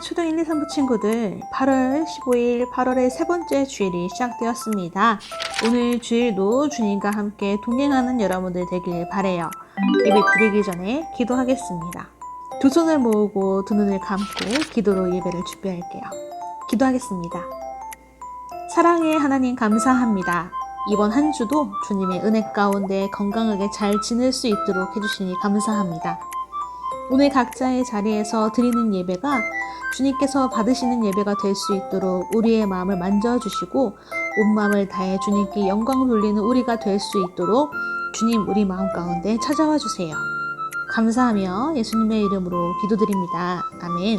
초등 1, 2, 3부 친구들 8월 15일 8월의 세 번째 주일이 시작되었습니다. 오늘 주일도 주님과 함께 동행하는 여러분들 되길 바래요. 예배 드리기 전에 기도하겠습니다. 두 손을 모으고 두 눈을 감고 기도로 예배를 준비할게요. 기도하겠습니다. 사랑의 하나님 감사합니다. 이번 한 주도 주님의 은혜 가운데 건강하게 잘 지낼 수 있도록 해주시니 감사합니다. 오늘 각자의 자리에서 드리는 예배가 주님께서 받으시는 예배가 될 수 있도록 우리의 마음을 만져주시고 온 마음을 다해 주님께 영광 돌리는 우리가 될 수 있도록 주님 우리 마음 가운데 찾아와 주세요. 감사하며 예수님의 이름으로 기도드립니다. 아멘.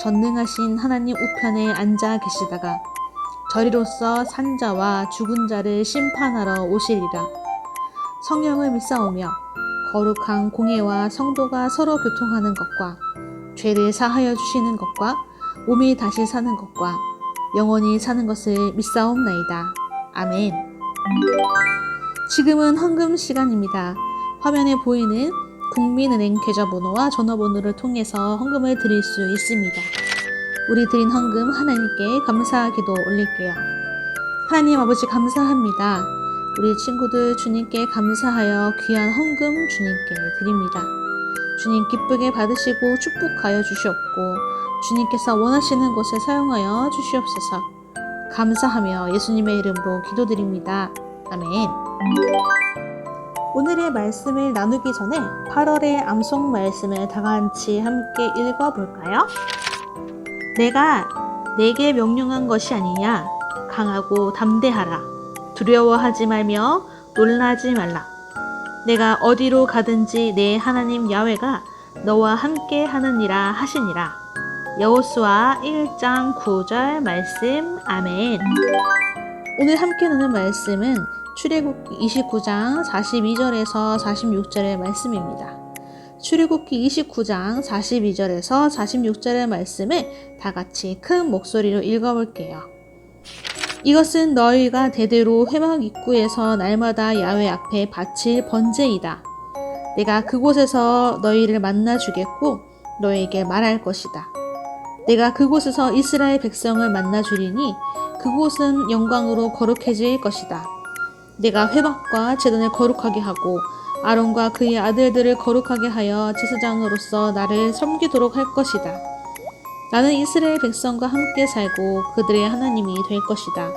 전능하신 하나님 우편에 앉아 계시다가 저리로서 산자와 죽은 자를 심판하러 오시리라. 성령을 믿사오며 거룩한 공예와 성도가 서로 교통하는 것과 죄를 사하여 주시는 것과 몸이 다시 사는 것과 영원히 사는 것을 믿사옵나이다. 아멘. 지금은 헌금 시간입니다. 화면에 보이는 국민은행 계좌번호와 전화번호를 통해서 헌금을 드릴 수 있습니다. 우리 드린 헌금 하나님께 감사 기도 올릴게요. 하나님 아버지 감사합니다. 우리 친구들 주님께 감사하여 귀한 헌금 주님께 드립니다. 주님 기쁘게 받으시고 축복하여 주시옵고 주님께서 원하시는 곳에 사용하여 주시옵소서. 감사하며 예수님의 이름으로 기도드립니다. 아멘. 오늘의 말씀을 나누기 전에 8월의 암송 말씀을 다 같이 함께 읽어볼까요? 내가 내게 명령한 것이 아니냐? 강하고 담대하라. 두려워하지 말며 놀라지 말라. 내가 어디로 가든지 내 하나님 야훼가 너와 함께 하느니라 하시니라. 여호수아 1장 9절 말씀. 아멘. 오늘 함께 나눈 말씀은 출애굽기 29장 42절에서 46절의 말씀입니다. 출애굽기 29장 42절에서 46절의 말씀을 다 같이 큰 목소리로 읽어볼게요. 이것은 너희가 대대로 회막 입구에서 날마다 야외 앞에 바칠 번제이다. 내가 그곳에서 너희를 만나 주겠고 너에게 말할 것이다. 내가 그곳에서 이스라엘 백성을 만나 주리니 그곳은 영광으로 거룩해질 것이다. 내가 회막과 제단을 거룩하게 하고 아론과 그의 아들들을 거룩하게 하여 제사장으로서 나를 섬기도록 할 것이다. 나는 이스라엘 백성과 함께 살고 그들의 하나님이 될 것이다.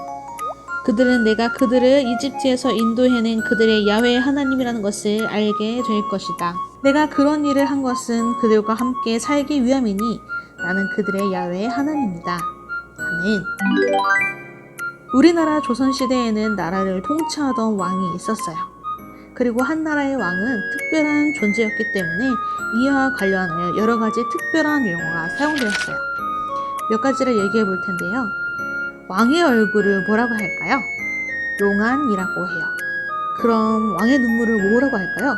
그들은 내가 그들을 이집트에서 인도해낸 그들의 야훼 하나님이라는 것을 알게 될 것이다. 내가 그런 일을 한 것은 그들과 함께 살기 위함이니 나는 그들의 야훼 하나님이다. 아멘. 우리나라 조선시대에는 나라를 통치하던 왕이 있었어요. 그리고 한 나라의 왕은 특별한 존재였기 때문에 이와 관련하여 여러 가지 특별한 용어가 사용되었어요. 몇 가지를 얘기해 볼 텐데요. 왕의 얼굴을 뭐라고 할까요? 용안이라고 해요. 그럼 왕의 눈물을 뭐라고 할까요?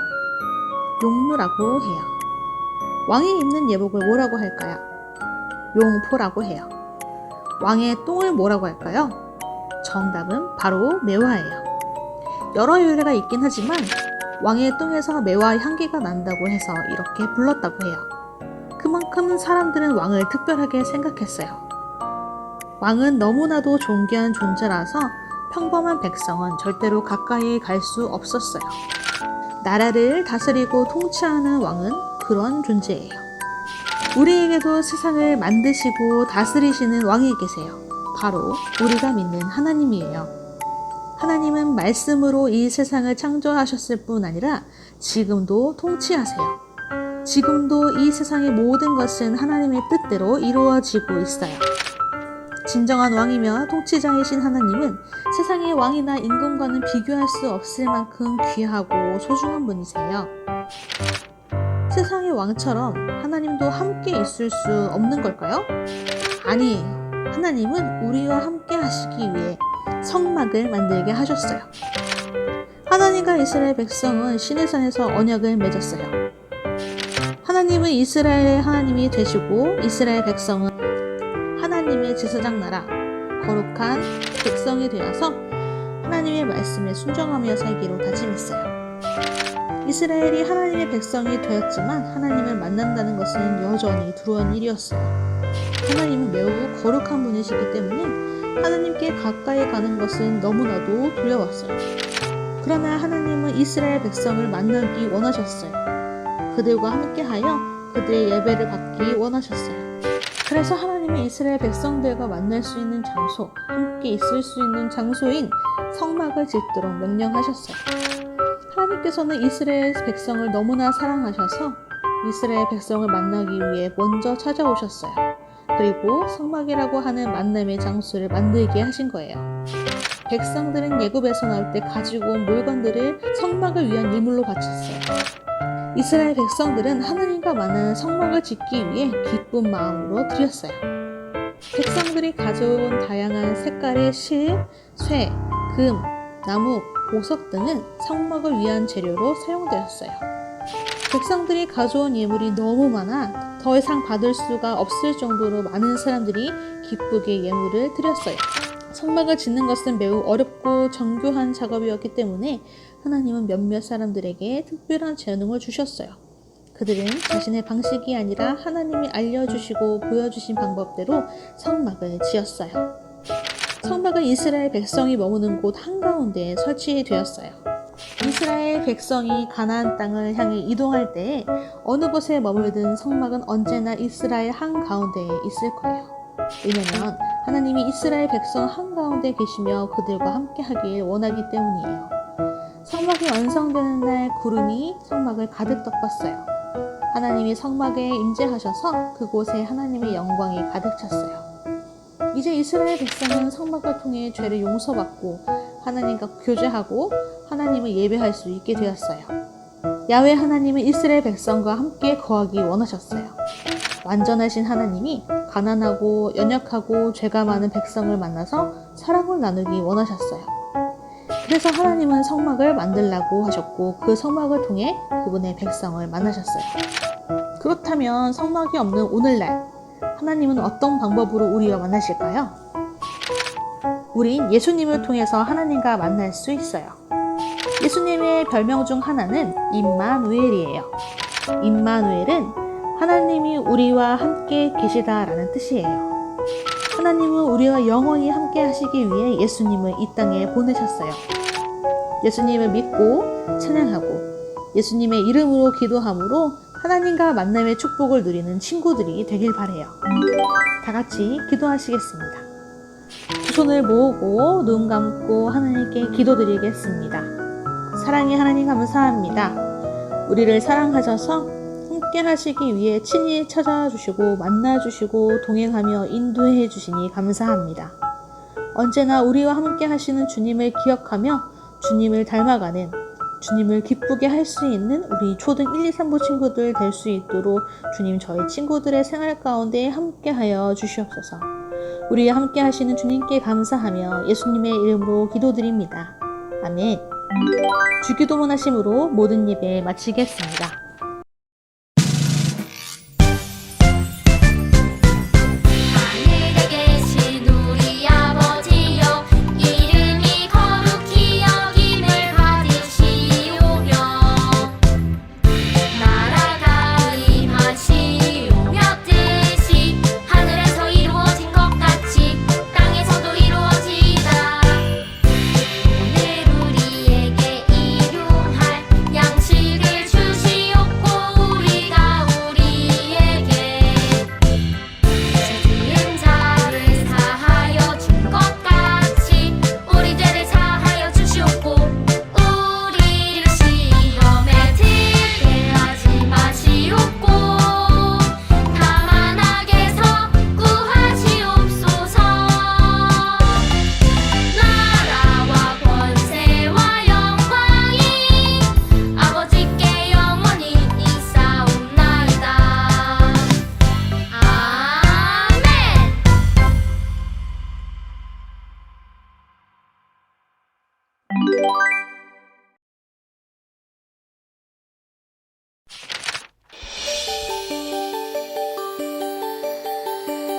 용루라고 해요. 왕이 입는 예복을 뭐라고 할까요? 용포라고 해요. 왕의 똥을 뭐라고 할까요? 정답은 바로 매화예요. 여러 유래가 있긴 하지만 왕의 똥에서 매화 향기가 난다고 해서 이렇게 불렀다고 해요. 그만큼 사람들은 왕을 특별하게 생각했어요. 왕은 너무나도 존귀한 존재라서 평범한 백성은 절대로 가까이 갈 수 없었어요. 나라를 다스리고 통치하는 왕은 그런 존재예요. 우리에게도 세상을 만드시고 다스리시는 왕이 계세요. 바로 우리가 믿는 하나님이에요. 하나님은 말씀으로 이 세상을 창조하셨을 뿐 아니라 지금도 통치하세요. 지금도 이 세상의 모든 것은 하나님의 뜻대로 이루어지고 있어요. 진정한 왕이며 통치자이신 하나님은 세상의 왕이나 임금과는 비교할 수 없을 만큼 귀하고 소중한 분이세요. 세상의 왕처럼 하나님도 함께 있을 수 없는 걸까요? 아니에요. 하나님은 우리와 함께 하시기 위해 성막을 만들게 하셨어요. 하나님과 이스라엘 백성은 시내산에서 언약을 맺었어요. 하나님은 이스라엘의 하나님이 되시고 이스라엘 백성은 하나님의 제사장 나라 거룩한 백성이 되어서 하나님의 말씀에 순종하며 살기로 다짐했어요. 이스라엘이 하나님의 백성이 되었지만 하나님을 만난다는 것은 여전히 두려운 일이었어요. 하나님은 매우 거룩한 분이시기 때문에 하나님께 가까이 가는 것은 너무나도 두려웠어요. 그러나 하나님은 이스라엘 백성을 만나기 원하셨어요. 그들과 함께하여 그들의 예배를 받기 원하셨어요. 그래서 하나님이 이스라엘 백성들과 만날 수 있는 장소, 함께 있을 수 있는 장소인 성막을 짓도록 명령하셨어요. 하나님께서는 이스라엘 백성을 너무나 사랑하셔서 이스라엘 백성을 만나기 위해 먼저 찾아오셨어요. 그리고 성막이라고 하는 만남의 장소를 만들게 하신 거예요. 백성들은 예굽에서 나올 때 가지고 온 물건들을 성막을 위한 예물로 바쳤어요. 이스라엘 백성들은 하나님과 만나는 성막을 짓기 위해 기쁜 마음으로 드렸어요. 백성들이 가져온 다양한 색깔의 실, 쇠, 금, 나무, 보석 등은 성막을 위한 재료로 사용되었어요. 백성들이 가져온 예물이 너무 많아 더 이상 받을 수가 없을 정도로 많은 사람들이 기쁘게 예물을 드렸어요. 성막을 짓는 것은 매우 어렵고 정교한 작업이었기 때문에 하나님은 몇몇 사람들에게 특별한 재능을 주셨어요. 그들은 자신의 방식이 아니라 하나님이 알려주시고 보여주신 방법대로 성막을 지었어요. 성막은 이스라엘 백성이 머무는 곳 한가운데에 설치되었어요. 이스라엘 백성이 가나안 땅을 향해 이동할 때 어느 곳에 머물든 성막은 언제나 이스라엘 한가운데에 있을 거예요. 왜냐면 하나님이 이스라엘 백성 한가운데 계시며 그들과 함께 하길 원하기 때문이에요. 성막이 완성되는 날 구름이 성막을 가득 덮었어요. 하나님이 성막에 임재하셔서 그곳에 하나님의 영광이 가득 찼어요. 이제 이스라엘 백성은 성막을 통해 죄를 용서받고 하나님과 교제하고 하나님을 예배할 수 있게 되었어요. 야외 하나님은 이스라엘 백성과 함께 거하기 원하셨어요. 완전하신 하나님이 가난하고 연약하고 죄가 많은 백성을 만나서 사랑을 나누기 원하셨어요. 그래서 하나님은 성막을 만들라고 하셨고 그 성막을 통해 그분의 백성을 만나셨어요. 그렇다면 성막이 없는 오늘날 하나님은 어떤 방법으로 우리와 만나실까요? 우린 예수님을 통해서 하나님과 만날 수 있어요. 예수님의 별명 중 하나는 임마누엘이에요. 임마누엘은 하나님이 우리와 함께 계시다라는 뜻이에요. 하나님은 우리와 영원히 함께 하시기 위해 예수님을 이 땅에 보내셨어요. 예수님을 믿고 찬양하고 예수님의 이름으로 기도함으로 하나님과 만남의 축복을 누리는 친구들이 되길 바래요. 다 같이 기도하시겠습니다. 두 손을 모으고 눈 감고 하나님께 기도드리겠습니다. 사랑의 하나님 감사합니다. 우리를 사랑하셔서 함께 하시기 위해 친히 찾아주시고 만나주시고 동행하며 인도해 주시니 감사합니다. 언제나 우리와 함께 하시는 주님을 기억하며 주님을 닮아가는 주님을 기쁘게 할 수 있는 우리 초등 1, 2, 3부 친구들 될 수 있도록 주님 저희 친구들의 생활 가운데 함께 하여 주시옵소서. 우리와 함께 하시는 주님께 감사하며 예수님의 이름으로 기도드립니다. 아멘. 주기도문 하심으로 모든 예배 마치겠습니다.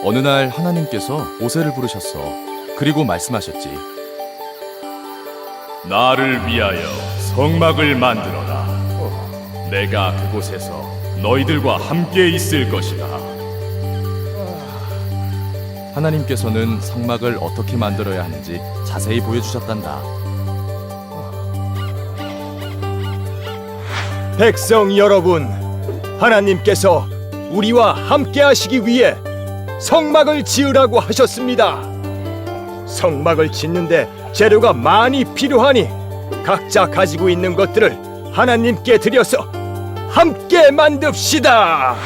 어느 날 하나님께서 모세를 부르셨어. 그리고 말씀하셨지. 나를 위하여 성막을 만들어라. 내가 그곳에서 너희들과 함께 있을 것이다. 하나님께서는 성막을 어떻게 만들어야 하는지 자세히 보여주셨단다. 백성 여러분, 하나님께서 우리와 함께 하시기 위해 성막을 지으라고 하셨습니다. 성막을 짓는데 재료가 많이 필요하니 각자 가지고 있는 것들을 하나님께 드려서 함께 만듭시다.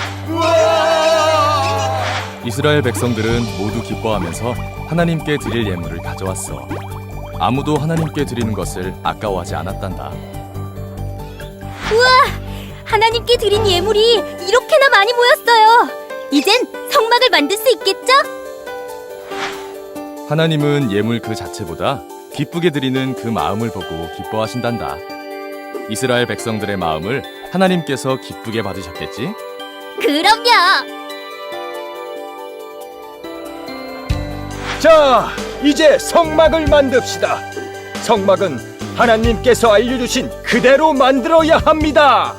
이스라엘 백성들은 모두 기뻐하면서 하나님께 드릴 예물을 가져왔어. 아무도 하나님께 드리는 것을 아까워하지 않았단다. 하나님께 드린 예물이 이렇게나 많이 모였어요. 이젠 성막을 만들 수 있겠죠? 하나님은 예물 그 자체보다 기쁘게 드리는 그 마음을 보고 기뻐하신단다. 이스라엘 백성들의 마음을 하나님께서 기쁘게 받으셨겠지? 그럼요. 자, 이제 성막을 만듭시다. 성막은 하나님께서 알려주신 그대로 만들어야 합니다.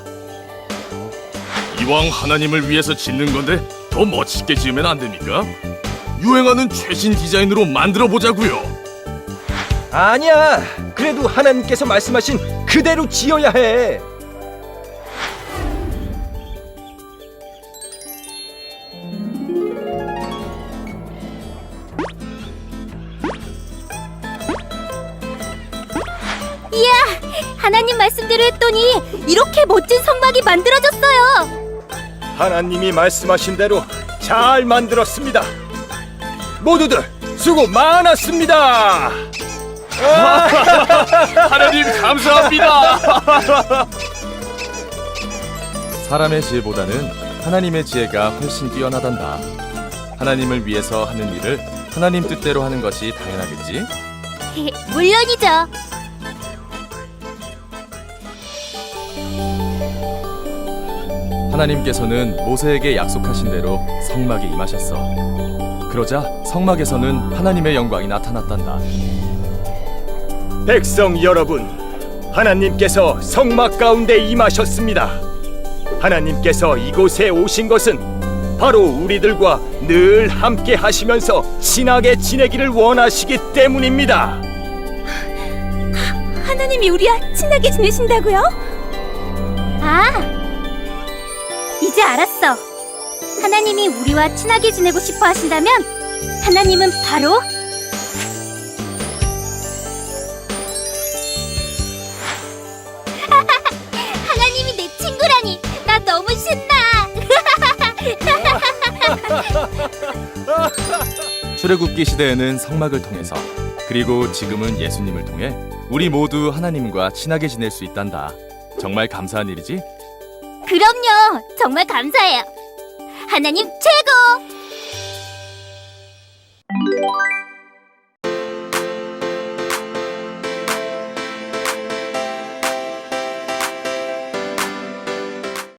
이왕 하나님을 위해서 짓는 건데 더 멋있게 지으면 안 됩니까? 유행하는 최신 디자인으로 만들어 보자고요. 아니야. 그래도 하나님께서 말씀하신 그대로 지어야 해. 하나님 말씀대로 했더니 이렇게 멋진 성막이 만들어졌어요. 하나님이 말씀하신 대로 잘 만들었습니다. 모두들 수고 많았습니다. 하나님 감사합니다. 사람의 지혜보다는 하나님의 지혜가 훨씬 뛰어나단다. 하나님을 위해서 하는 일을 하나님 뜻대로 하는 것이 당연하겠지? 물론이죠. 하나님께서는 모세에게 약속하신 대로 성막에 임하셨어. 그러자 성막에서는 하나님의 영광이 나타났단다. 백성 여러분, 하나님께서 성막 가운데 임하셨습니다. 하나님께서 이곳에 오신 것은 바로 우리들과 늘 함께 하시면서 친하게 지내기를 원하시기 때문입니다. 하나님이 우리와 친하게 지내신다고요? 아, 하나님이 우리와 친하게 지내고 싶어 하신다면 하나님은 바로 하나님이 내 친구라니 나 너무 신나. 출애굽기 시대에는 성막을 통해서 그리고 지금은 예수님을 통해 우리 모두 하나님과 친하게 지낼 수 있단다. 정말 감사한 일이지? 그럼요. 정말 감사해요. 하나님 최고.